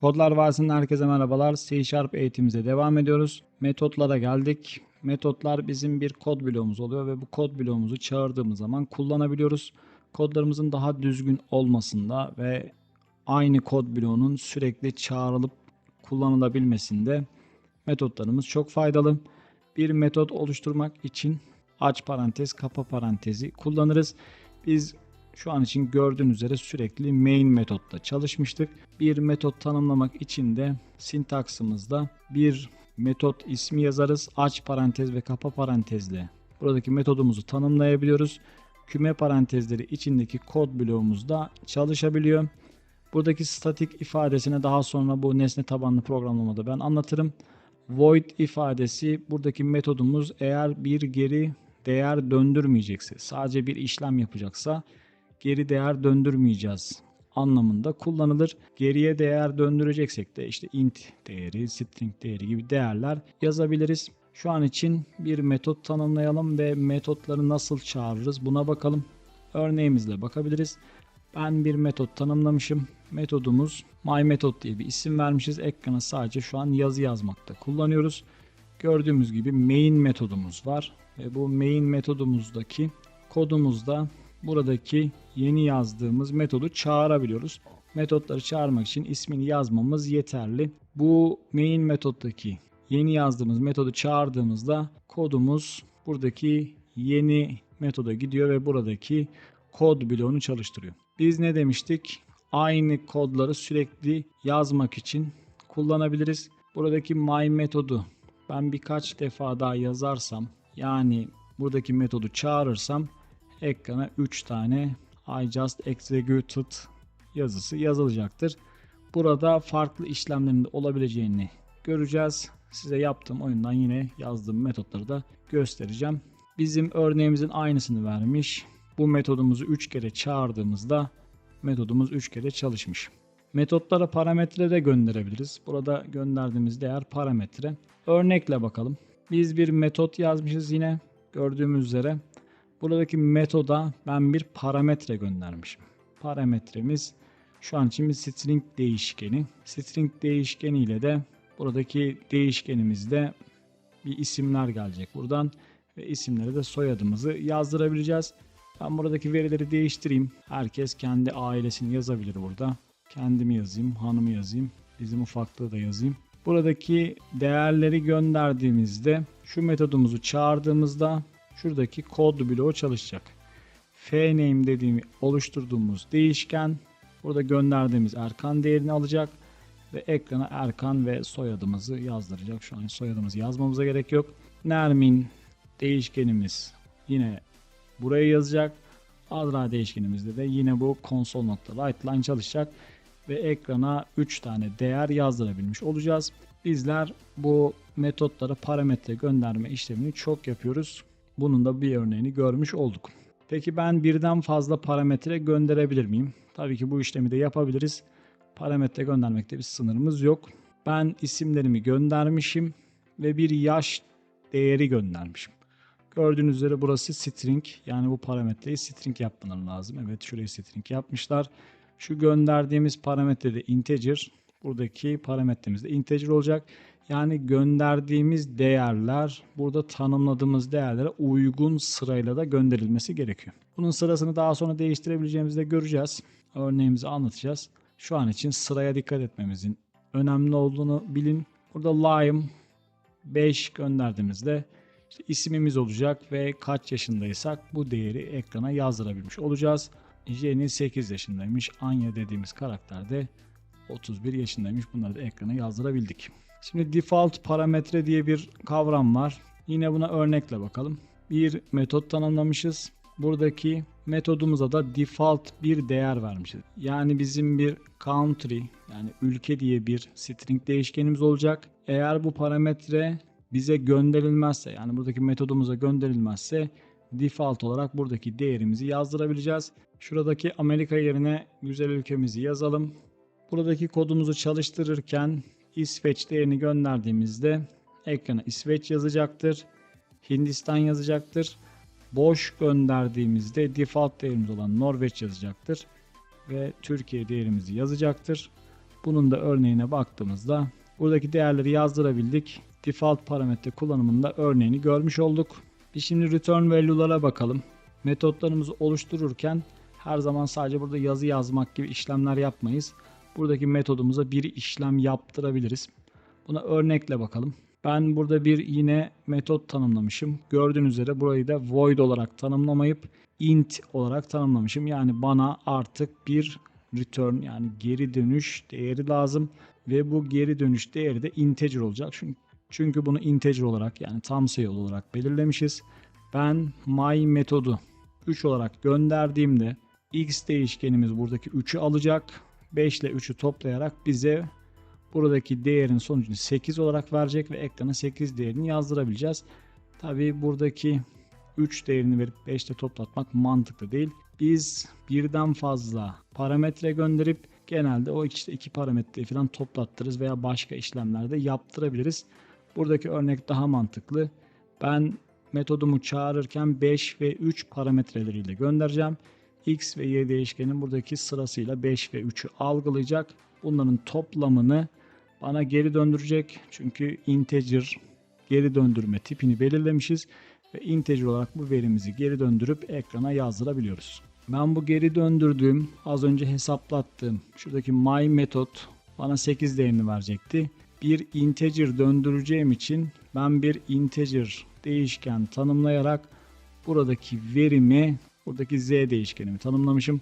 Kodlar Vadisi'nden herkese merhabalar. C Sharp eğitimimize devam ediyoruz. Metotlara geldik. Metotlar bizim bir kod bloğumuz oluyor ve bu kod bloğumuzu çağırdığımız zaman kullanabiliyoruz. Kodlarımızın daha düzgün olmasında ve aynı kod bloğunun sürekli çağrılıp kullanılabilmesinde metotlarımız çok faydalı. Bir metot oluşturmak için aç parantez, kapa parantezi kullanırız. Biz şu an için gördüğünüz üzere sürekli main metotta çalışmıştık. Bir metot tanımlamak için de sintaksımızda bir metot ismi yazarız. Aç parantez ve kapa parantezle buradaki metodumuzu tanımlayabiliyoruz. Küme parantezleri içindeki kod bloğumuzda çalışabiliyor. Buradaki statik ifadesine daha sonra bu nesne tabanlı programlamada ben anlatırım. Void ifadesi buradaki metodumuz eğer bir geri değer döndürmeyecekse, sadece bir işlem yapacaksa geri değer döndürmeyeceğiz anlamında kullanılır. Geriye değer döndüreceksek de işte int değeri, string değeri gibi değerler yazabiliriz. Şu an için bir metot tanımlayalım ve metotları nasıl çağırırız buna bakalım. Örneğimizle bakabiliriz. Ben bir metot tanımlamışım. Metodumuz myMethod diye bir isim vermişiz. Ekrana sadece şu an yazı yazmakta kullanıyoruz. Gördüğümüz gibi main metodumuz var. Ve bu main metodumuzdaki kodumuzda buradaki yeni yazdığımız metodu çağırabiliyoruz. Metotları çağırmak için ismini yazmamız yeterli. Bu main metoddaki yeni yazdığımız metodu çağırdığımızda kodumuz buradaki yeni metoda gidiyor ve buradaki kod bloğunu çalıştırıyor. Biz ne demiştik? Aynı kodları sürekli yazmak için kullanabiliriz. Buradaki my metodu ben birkaç defa daha yazarsam yani buradaki metodu çağırırsam ekrana 3 tane I just executed yazısı yazılacaktır. Burada farklı işlemlerin de olabileceğini göreceğiz. Size yaptığım oyundan yine yazdığım metotları da göstereceğim. Bizim örneğimizin aynısını vermiş. Bu metodumuzu 3 kere çağırdığımızda metodumuz 3 kere çalışmış. Metotlara parametre de gönderebiliriz. Burada gönderdiğimiz değer parametre. Örnekle bakalım. Biz bir metot yazmışız yine gördüğümüz üzere. Buradaki metoda ben bir parametre göndermişim. Parametremiz şu an için bir string değişkeni. String değişkeni ile de buradaki değişkenimizde bir isimler gelecek buradan ve isimleri de soyadımızı yazdırabileceğiz. Ben buradaki verileri değiştireyim. Herkes kendi ailesini yazabilir burada. Kendimi yazayım, hanımı yazayım, bizim ufaklığı da yazayım. Buradaki değerleri gönderdiğimizde şu metodumuzu çağırdığımızda şuradaki kod bloğu çalışacak. Fname dediğimi oluşturduğumuz değişken burada gönderdiğimiz Erkan değerini alacak ve ekrana Erkan ve soyadımızı yazdıracak. Şu an soyadımızı yazmamıza gerek yok. Nermin değişkenimiz yine buraya yazacak. Adra değişkenimizde de yine bu console.writeLine çalışacak ve ekrana 3 tane değer yazdırabilmiş olacağız. Bizler bu metotlara parametre gönderme işlemini çok yapıyoruz. Bunun da bir örneğini görmüş olduk. Peki ben birden fazla parametre gönderebilir miyim? Tabii ki bu işlemi de yapabiliriz. Parametre göndermekte bir sınırımız yok. Ben isimlerimi göndermişim ve bir yaş değeri göndermişim. Gördüğünüz üzere burası string yani bu parametreyi string yapmaları lazım. Evet şurayı string yapmışlar. Şu gönderdiğimiz parametre de integer. Buradaki parametremiz de integer olacak. Yani gönderdiğimiz değerler burada tanımladığımız değerlere uygun sırayla da gönderilmesi gerekiyor. Bunun sırasını daha sonra değiştirebileceğimizi de göreceğiz. Örneğimizi anlatacağız. Şu an için sıraya dikkat etmemizin önemli olduğunu bilin. Burada lime 5 gönderdiğimizde işte ismimiz olacak ve kaç yaşındaysak bu değeri ekrana yazdırabilmiş olacağız. Jenny 8 yaşındaymış. Anya dediğimiz karakter de 31 yaşındaymış. Bunları da ekrana yazdırabildik. Şimdi default parametre diye bir kavram var. Yine buna örnekle bakalım. Bir metot tanımlamışız. Buradaki metodumuza da default bir değer vermişiz. Yani bizim bir country yani ülke diye bir string değişkenimiz olacak. Eğer bu parametre bize gönderilmezse yani buradaki metodumuza gönderilmezse default olarak buradaki değerimizi yazdırabileceğiz. Şuradaki Amerika yerine güzel ülkemizi yazalım. Buradaki kodumuzu çalıştırırken İsveç değerini gönderdiğimizde ekrana İsveç yazacaktır. Hindistan yazacaktır. Boş gönderdiğimizde default değerimiz olan Norveç yazacaktır. Ve Türkiye değerimizi yazacaktır. Bunun da örneğine baktığımızda buradaki değerleri yazdırabildik. Default parametre kullanımında örneğini görmüş olduk. Biz şimdi return value'lara bakalım. Metotlarımızı oluştururken her zaman sadece burada yazı yazmak gibi işlemler yapmayız. Buradaki metodumuza bir işlem yaptırabiliriz. Buna örnekle bakalım. Ben burada bir yine metot tanımlamışım. Gördüğünüz üzere burayı da void olarak tanımlamayıp int olarak tanımlamışım. Yani bana artık bir return yani geri dönüş değeri lazım ve bu geri dönüş değeri de integer olacak. Çünkü çünkü bunu integer olarak yani tam sayı olarak belirlemişiz. Ben my metodu 3 olarak gönderdiğimde x değişkenimiz buradaki 3'ü alacak. 5 ile 3'ü toplayarak bize buradaki değerin sonucunu 8 olarak verecek ve ekrana 8 değerini yazdırabileceğiz. Tabi buradaki 3 değerini verip 5 ile toplatmak mantıklı değil. Biz birden fazla parametre gönderip genelde o işte iki parametreyi falan toplattırırız veya başka işlemlerde yaptırabiliriz. Buradaki örnek daha mantıklı. Ben metodumu çağırırken 5 ve 3 parametreleriyle göndereceğim. X ve Y değişkenin buradaki sırasıyla 5 ve 3'ü algılayacak. Bunların toplamını bana geri döndürecek. Çünkü integer geri döndürme tipini belirlemişiz ve integer olarak bu verimizi geri döndürüp ekrana yazdırabiliyoruz. Ben bu geri döndürdüğüm az önce hesaplattığım şuradaki my method bana 8 değerini verecekti. Bir integer döndüreceğim için ben bir integer değişken tanımlayarak buradaki verimi buradaki z değişkenimi tanımlamışım.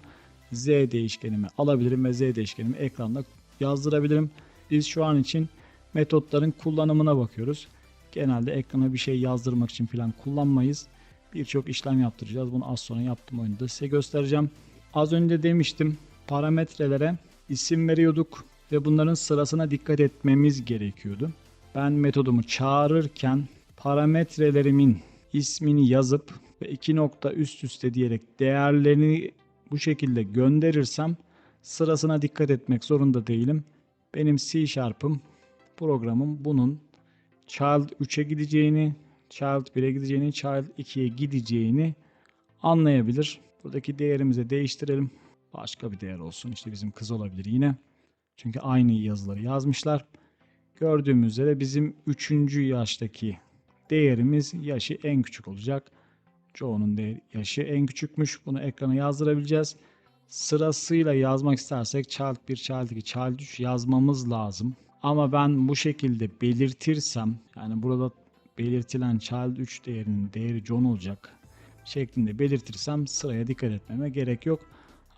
z değişkenimi alabilirim ve z değişkenimi ekranda yazdırabilirim. Biz şu an için metotların kullanımına bakıyoruz. Genelde ekrana bir şey yazdırmak için falan kullanmayız. Birçok işlem yaptıracağız. Bunu az sonra yaptığım oyunda size göstereceğim. Az önce demiştim parametrelere isim veriyorduk ve bunların sırasına dikkat etmemiz gerekiyordu. Ben metodumu çağırırken parametrelerimin ismini yazıp ve iki nokta üst üste diyerek değerlerini bu şekilde gönderirsem sırasına dikkat etmek zorunda değilim. Benim C Sharp'ım programım bunun child 3'e gideceğini, child 1'e gideceğini, child 2'ye gideceğini anlayabilir. Buradaki değerimizi değiştirelim. Başka bir değer olsun. İşte bizim kız olabilir yine. Çünkü aynı yazıları yazmışlar. Gördüğümüz üzere bizim 3. yaştaki değerimiz yaşı en küçük olacak. Joe'nun değer, yaşı en küçükmüş. Bunu ekrana yazdırabileceğiz. Sırasıyla yazmak istersek child 1, child 2, child 3 yazmamız lazım. Ama ben bu şekilde belirtirsem yani burada belirtilen child 3 değerinin değeri John olacak şeklinde belirtirsem sıraya dikkat etmeme gerek yok.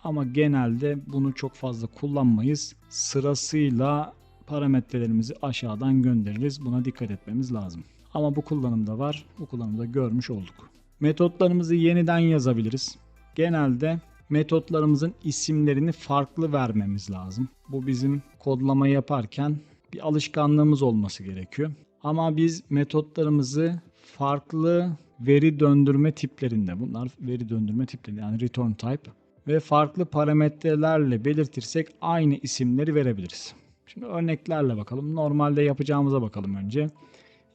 Ama genelde bunu çok fazla kullanmayız. Sırasıyla parametrelerimizi aşağıdan göndeririz. Buna dikkat etmemiz lazım. Ama bu kullanımda var. Bu kullanımda görmüş olduk. Metotlarımızı yeniden yazabiliriz. Genelde metotlarımızın isimlerini farklı vermemiz lazım. Bu bizim kodlama yaparken bir alışkanlığımız olması gerekiyor. Ama biz metotlarımızı farklı veri döndürme tiplerinde, bunlar veri döndürme tipleri yani return type ve farklı parametrelerle belirtirsek aynı isimleri verebiliriz. Şimdi örneklerle bakalım. Normalde yapacağımıza bakalım önce.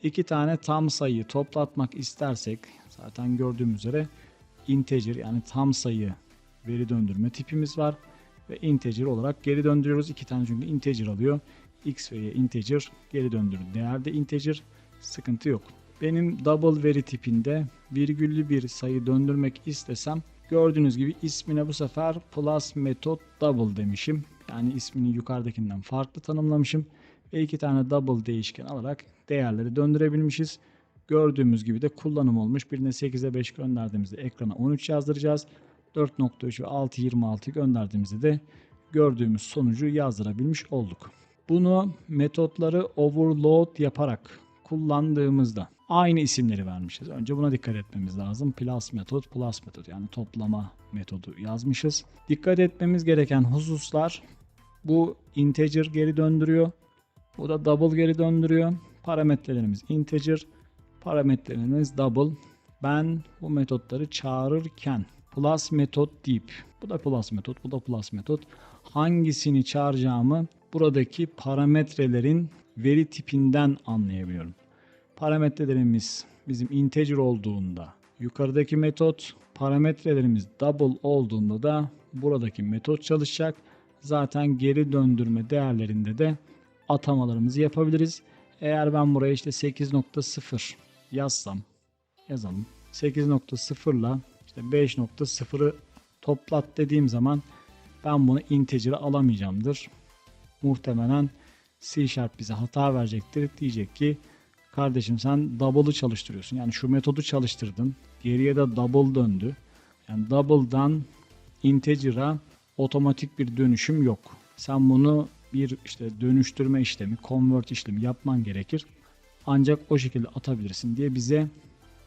İki tane tam sayıyı toplatmak istersek zaten gördüğümüz üzere integer yani tam sayı veri döndürme tipimiz var ve integer olarak geri döndürüyoruz. İki tane çünkü integer alıyor. X ve Y integer geri döndürür. Değerde integer sıkıntı yok. Benim double veri tipinde virgüllü bir sayı döndürmek istesem gördüğünüz gibi ismine bu sefer plus method double demişim. Yani ismini yukarıdakinden farklı tanımlamışım. Ve iki tane double değişken alarak değerleri döndürebilmişiz. Gördüğümüz gibi de kullanım olmuş. Birine 8'e 5 gönderdiğimizde ekrana 13 yazdıracağız. 4.3 ve 6.26 gönderdiğimizde de gördüğümüz sonucu yazdırabilmiş olduk. Bunu metotları overload yaparak kullandığımızda aynı isimleri vermişiz. Önce buna dikkat etmemiz lazım. Plus metot, plus metot yani toplama metodu yazmışız. Dikkat etmemiz gereken hususlar bu integer geri döndürüyor. Bu da double geri döndürüyor. Parametrelerimiz integer, parametrelerimiz double. Ben bu metotları çağırırken plus metot deyip bu da plus metot, bu da plus metot hangisini çağıracağımı buradaki parametrelerin veri tipinden anlayabiliyorum. Parametrelerimiz bizim integer olduğunda yukarıdaki metot, parametrelerimiz double olduğunda da buradaki metot çalışacak. zaten geri döndürme değerlerinde de atamalarımızı yapabiliriz. Eğer ben buraya işte 8.0 yazsam yazalım. 8.0 ile işte 5.0'ı toplat dediğim zaman ben bunu integer'e alamayacağımdır. Muhtemelen C Sharp bize hata verecektir. Diyecek ki kardeşim sen double'ı çalıştırıyorsun. Yani şu metodu çalıştırdın. Geriye de double döndü. Yani double'dan integer'a otomatik bir dönüşüm yok. Sen bunu bir işte dönüştürme işlemi, convert işlemi yapman gerekir. Ancak o şekilde atabilirsin diye bize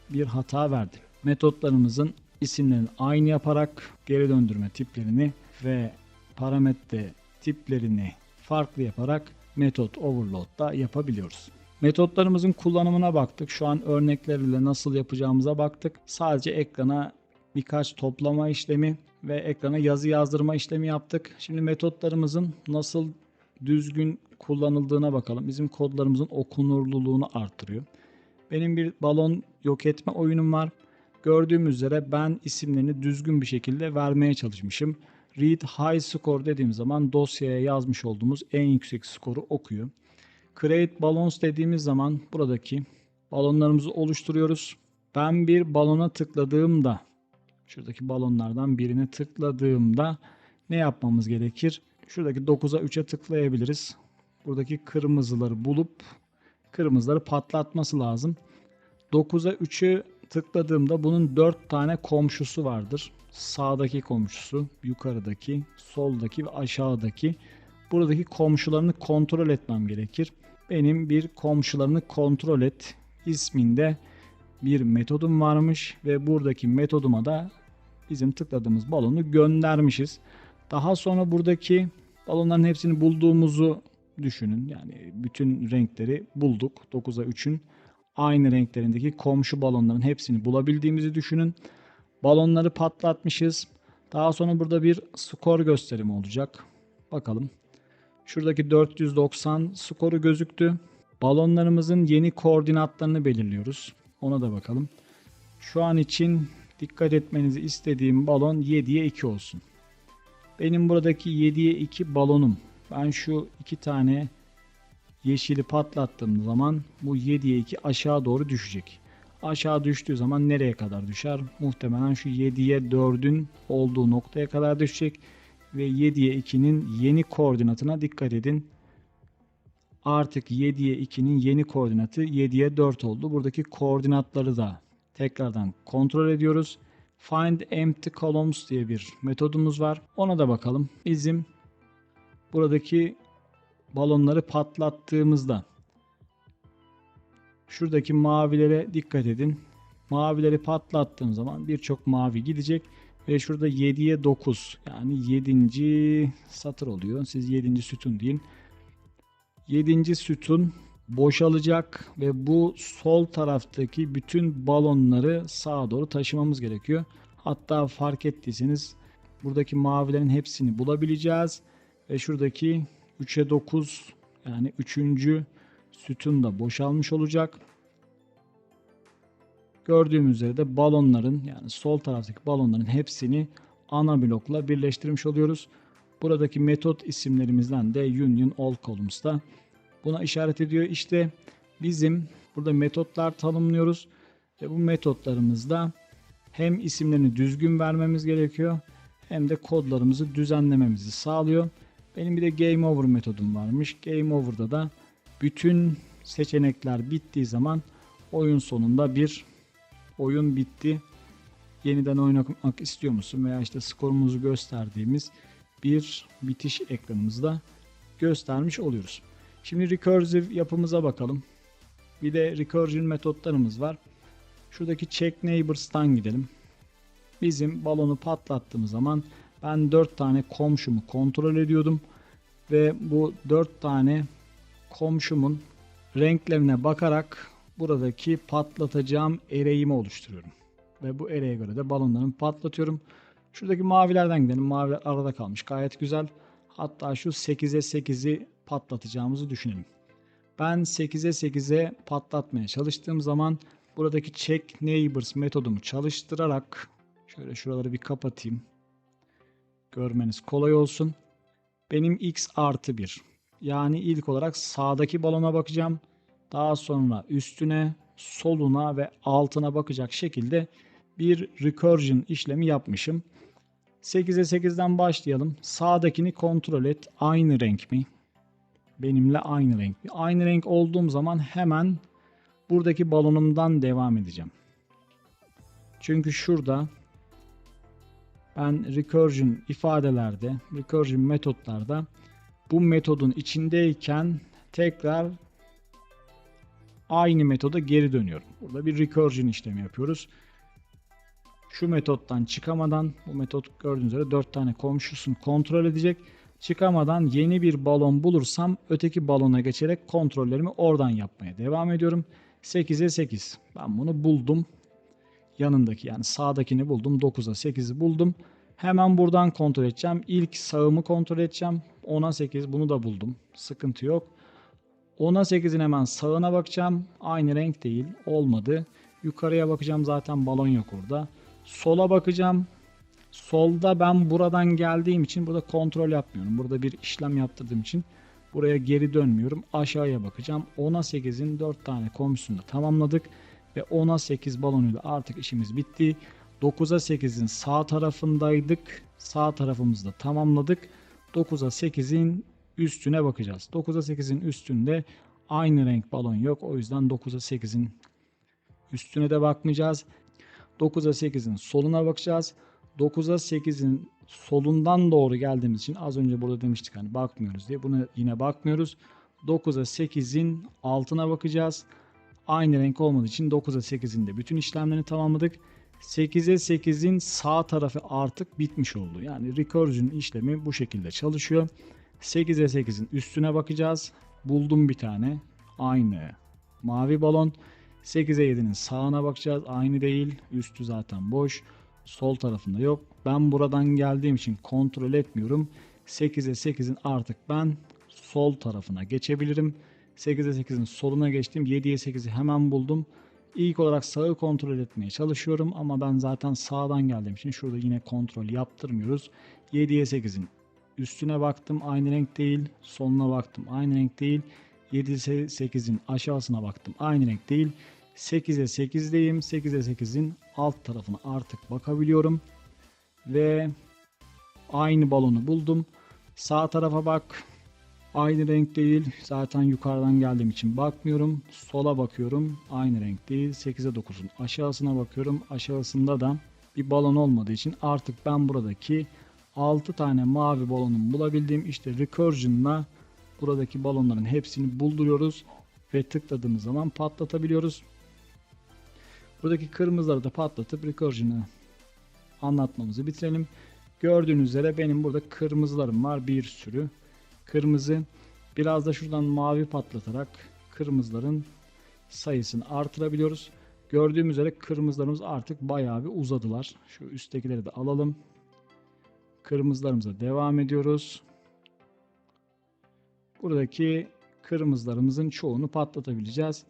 bir hata verdi. Metotlarımızın isimlerini aynı yaparak geri döndürme tiplerini ve parametre tiplerini farklı yaparak metot overload da yapabiliyoruz. Metotlarımızın kullanımına baktık. Şu an örneklerle nasıl yapacağımıza baktık. Sadece ekrana birkaç toplama işlemi ve ekrana yazı yazdırma işlemi yaptık. Şimdi metotlarımızın nasıl düzgün kullanıldığına bakalım. Bizim kodlarımızın okunurluluğunu artırıyor. Benim bir balon yok etme oyunum var. Gördüğüm üzere ben isimlerini düzgün bir şekilde vermeye çalışmışım. Read high score dediğim zaman dosyaya yazmış olduğumuz en yüksek skoru okuyor. Create balloons dediğimiz zaman buradaki balonlarımızı oluşturuyoruz. Ben bir balona tıkladığımda şuradaki balonlardan birine tıkladığımda ne yapmamız gerekir? Şuradaki 9'a 3'e tıklayabiliriz. Buradaki kırmızıları bulup kırmızıları patlatması lazım. 9'a 3'ü tıkladığımda bunun 4 tane komşusu vardır. Sağdaki komşusu, yukarıdaki, soldaki ve aşağıdaki. Buradaki komşularını kontrol etmem gerekir. Benim bir komşularını kontrol et isminde bir metodum varmış ve buradaki metoduma da bizim tıkladığımız balonu göndermişiz. Daha sonra buradaki balonların hepsini bulduğumuzu düşünün. Yani bütün renkleri bulduk. 9'a 3'ün aynı renklerindeki komşu balonların hepsini bulabildiğimizi düşünün. Balonları patlatmışız. Daha sonra burada bir skor gösterimi olacak. Bakalım. Şuradaki 490 skoru gözüktü. Balonlarımızın yeni koordinatlarını belirliyoruz. Ona da bakalım. Şu an için dikkat etmenizi istediğim balon 7'ye 2 olsun. Benim buradaki 7'ye 2 balonum. Ben şu iki tane yeşili patlattığım zaman bu 7'ye 2 aşağı doğru düşecek. Aşağı düştüğü zaman nereye kadar düşer? Muhtemelen şu 7'ye 4'ün olduğu noktaya kadar düşecek. Ve 7'ye 2'nin yeni koordinatına dikkat edin. Artık 7'ye 2'nin yeni koordinatı 7'ye 4 oldu. Buradaki koordinatları da tekrardan kontrol ediyoruz. Find empty columns diye bir metodumuz var. Ona da bakalım. Bizim buradaki balonları patlattığımızda şuradaki mavilere dikkat edin. Mavileri patlattığım zaman birçok mavi gidecek ve şurada 7'ye 9 yani 7. satır oluyor. Siz 7. sütun deyin. 7. sütun boşalacak ve bu sol taraftaki bütün balonları sağa doğru taşımamız gerekiyor. Hatta fark ettiyseniz buradaki mavilerin hepsini bulabileceğiz ve şuradaki 3'e 9 yani 3. sütun da boşalmış olacak. Gördüğümüz üzere de balonların yani sol taraftaki balonların hepsini ana blokla birleştirmiş oluyoruz. Buradaki metot isimlerimizden de union all columns'ta buna işaret ediyor. İşte bizim burada metotlar tanımlıyoruz ve bu metotlarımızda hem isimlerini düzgün vermemiz gerekiyor hem de kodlarımızı düzenlememizi sağlıyor. Benim bir de game over metodum varmış. Game over'da da bütün seçenekler bittiği zaman oyun sonunda bir oyun bitti. Yeniden oynamak istiyor musun veya işte skorumuzu gösterdiğimiz bir bitiş ekranımızda göstermiş oluyoruz. Şimdi recursive yapımıza bakalım. Bir de recursion metotlarımız var. Şuradaki check neighbors'tan gidelim. Bizim balonu patlattığımız zaman ben 4 tane komşumu kontrol ediyordum ve bu 4 tane komşumun renklerine bakarak buradaki patlatacağım ereğimi oluşturuyorum. Ve bu ereğe göre de balonlarımı patlatıyorum. Şuradaki mavilerden gidelim. Maviler arada kalmış. Gayet güzel. Hatta şu 8'e 8'i patlatacağımızı düşünelim. Ben 8'e 8'e patlatmaya çalıştığım zaman buradaki check neighbors metodumu çalıştırarak şöyle şuraları bir kapatayım. Görmeniz kolay olsun. benim x artı 1. Yani ilk olarak sağdaki balona bakacağım. Daha sonra üstüne, soluna ve altına bakacak şekilde bir recursion işlemi yapmışım. 8'e 8'den başlayalım. Sağdakini kontrol et. Aynı renk mi? Benimle aynı renk? Aynı renk olduğum zaman hemen buradaki balonumdan devam edeceğim. Çünkü şurada ben recursion ifadelerde, recursion metotlarda bu metodun içindeyken tekrar aynı metoda geri dönüyorum. Burada bir recursion işlemi yapıyoruz. Şu metottan çıkamadan bu metot gördüğünüz üzere 4 tane komşusunu kontrol edecek. Çıkamadan yeni bir balon bulursam öteki balona geçerek kontrollerimi oradan yapmaya devam ediyorum. 8'e 8. Ben bunu buldum. Yanındaki yani sağdakini buldum. 9'a 8'i buldum. Hemen buradan kontrol edeceğim. İlk sağımı kontrol edeceğim. 10'a 8 bunu da buldum. Sıkıntı yok. 10'a 8'in hemen sağına bakacağım. Aynı renk değil. Olmadı. Yukarıya bakacağım zaten balon yok orada. Sola bakacağım. Solda ben buradan geldiğim için burada kontrol yapmıyorum. Burada bir işlem yaptırdığım için buraya geri dönmüyorum. Aşağıya bakacağım. 10'a 8'in 4 tane da tamamladık. Ve 10'a 8 balonuyla artık işimiz bitti. 9'a 8'in sağ tarafındaydık. Sağ tarafımızda tamamladık. 9'a 8'in üstüne bakacağız. 9'a 8'in üstünde aynı renk balon yok. O yüzden 9'a 8'in üstüne de bakmayacağız. 9'a 8'in soluna bakacağız. 9'a 8'in solundan doğru geldiğimiz için az önce burada demiştik hani bakmıyoruz diye. Buna yine bakmıyoruz. 9'a 8'in altına bakacağız. Aynı renk olmadığı için 9'a 8'in de bütün işlemlerini tamamladık. 8'e 8'in sağ tarafı artık bitmiş oldu. Yani recursion işlemi bu şekilde çalışıyor. 8'e 8'in üstüne bakacağız. Buldum bir tane. Aynı mavi balon. 8'e 7'nin sağına bakacağız. Aynı değil. Üstü zaten boş. Sol tarafında yok. Ben buradan geldiğim için kontrol etmiyorum. 8'e 8'in artık ben sol tarafına geçebilirim. 8'e 8'in soluna geçtim. 7'ye 8'i hemen buldum. İlk olarak sağı kontrol etmeye çalışıyorum ama ben zaten sağdan geldiğim için şurada yine kontrol yaptırmıyoruz. 7'ye 8'in üstüne baktım aynı renk değil. Soluna baktım aynı renk değil. 7'ye 8'in aşağısına baktım aynı renk değil. 8'e 8'deyim. 8'e 8'in alt tarafına artık bakabiliyorum. Ve aynı balonu buldum. Sağ tarafa bak. Aynı renk değil. Zaten yukarıdan geldiğim için bakmıyorum. Sola bakıyorum. Aynı renk değil. 8'e 9'un aşağısına bakıyorum. Aşağısında da bir balon olmadığı için artık ben buradaki 6 tane mavi balonun bulabildiğim işte recursion'la buradaki balonların hepsini bulduruyoruz ve tıkladığımız zaman patlatabiliyoruz. Buradaki kırmızıları da patlatıp recursion'ı anlatmamızı bitirelim. Gördüğünüz üzere benim burada kırmızılarım var bir sürü. Kırmızı biraz da şuradan mavi patlatarak kırmızıların sayısını artırabiliyoruz. Gördüğümüz üzere kırmızılarımız artık bayağı bir uzadılar. Şu üsttekileri de alalım. Kırmızılarımıza devam ediyoruz. Buradaki kırmızılarımızın çoğunu patlatabileceğiz.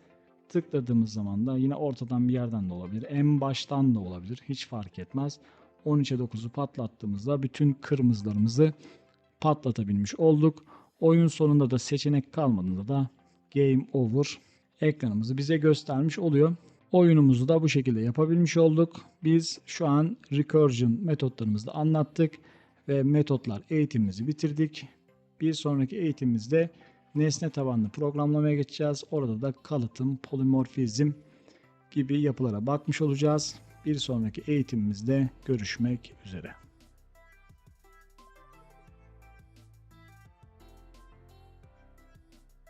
Tıkladığımız zaman da yine ortadan bir yerden de olabilir. En baştan da olabilir. Hiç fark etmez. 13'e 9'u patlattığımızda bütün kırmızılarımızı patlatabilmiş olduk. Oyun sonunda da seçenek kalmadığında da Game Over ekranımızı bize göstermiş oluyor. Oyunumuzu da bu şekilde yapabilmiş olduk. Biz şu an recursion metotlarımızı da anlattık ve metotlar eğitimimizi bitirdik. Bir sonraki eğitimimizde nesne tabanlı programlamaya geçeceğiz. Orada da kalıtım, polimorfizm gibi yapılara bakmış olacağız. Bir sonraki eğitimimizde görüşmek üzere.